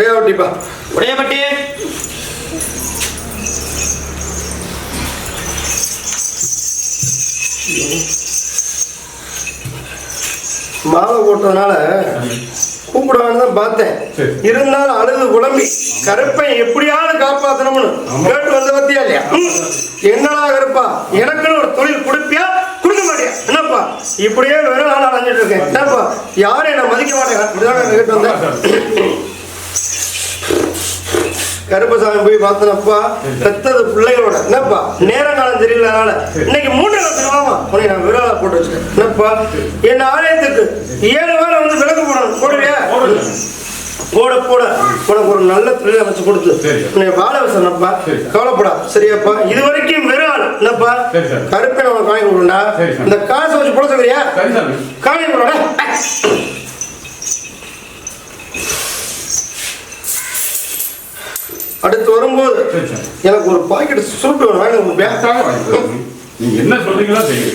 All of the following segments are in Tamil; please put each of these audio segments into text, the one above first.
உடையாவட்டிப்பா உடையப்பட்டி மாலை போட்டதுனால கூப்பிடுவான்னு தான் பார்த்தேன். இருந்தாலும் அழுது குழம்பி கருப்பை எப்படியாவது காப்பாத்தணும்னு கேட்டு வந்த பத்தியா இல்லையா. என்னடா கருப்பா? எனக்குன்னு ஒரு தொழில் கொடுப்பியா? கொடுக்க மாட்டியா? என்னப்பா? இப்படியே வெறும் ஆள் அலைஞ்சிட்டு இருக்கேன். என்னப்பா? யாரும் என்ன மதிக்க மாட்டேங்க இப்படிதான் கேட்டு வந்தேன். கருப்பசாமி போய் பார்த்தனப்பா பெத்தது பிள்ளைகளோட. என்னப்பா நேர காலம் தெரியலனால இன்னைக்கு மூன்று ரூபாமா உன்னை நான் விழாவை போட்டு வச்சுட்டேன். என்னப்பா என் ஆலயத்துக்கு ஏழு வாரம் வந்து விளக்கு போடணும். போடுவியா போட போட. உனக்கு ஒரு நல்ல தொழிலை வச்சு கொடுத்து உன்னை வாழ வச்சனப்பா. கவலைப்படா. சரியாப்பா. இது வரைக்கும் வெறும் ஆள். என்னப்பா. கருப்பை உனக்கு வாங்கி கொடுண்டா. இந்த காசை வச்சு போட சொல்றியா? சரி சாமி காணி போடா அடுத்து வரும்போது எனக்கு ஒரு பாக்கெட் சுருட்டு வேணும் வாங்கி தரேன். நீங்க என்ன சொல்றீங்களோ செய்யுங்க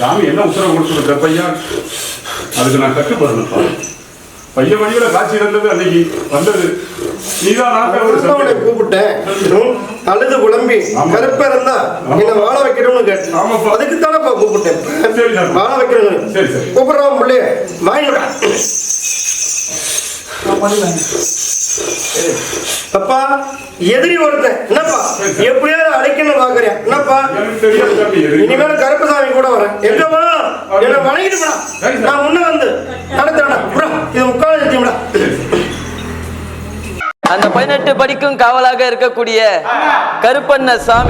சாமி என்ன உத்தரவு கொடுத்துருக்க பையா அதுக்கு நான் கட்டுப்படணும்ப்பா பையன் வழியில காட்சி இருந்தது அன்னைக்கு வந்தது நீதான். கூப்பிட்டேன் அழுது குழம்பி. கருப்பா இருந்தா என்ன வாழ வைக்கணும்னு கேட்டேன். அதுக்கு தானப்பா கூப்பிட்டேன். வாழ வைக்கணும் சரி, சரி. கூப்பிடுறான் பிள்ளைய வாங்கிடா அப்பா எதிரி ஒருத்தன். என்னப்பா. எப்படியாவது அடைக்கணும் பாக்குறேன் என்னப்பா. இனிமேல் கருப்பசாமி கூட வரேன். வா என்ன வணங்கிட்டு போடா. சரி, சார். நான் முன்ன வந்து நடத்துறேன் இது முக்கால் நிறுத்திவிடா அந்த பதினெட்டு படிக்கும் காவலாக இருக்கக்கூடிய கருப்பண்ண சாமி.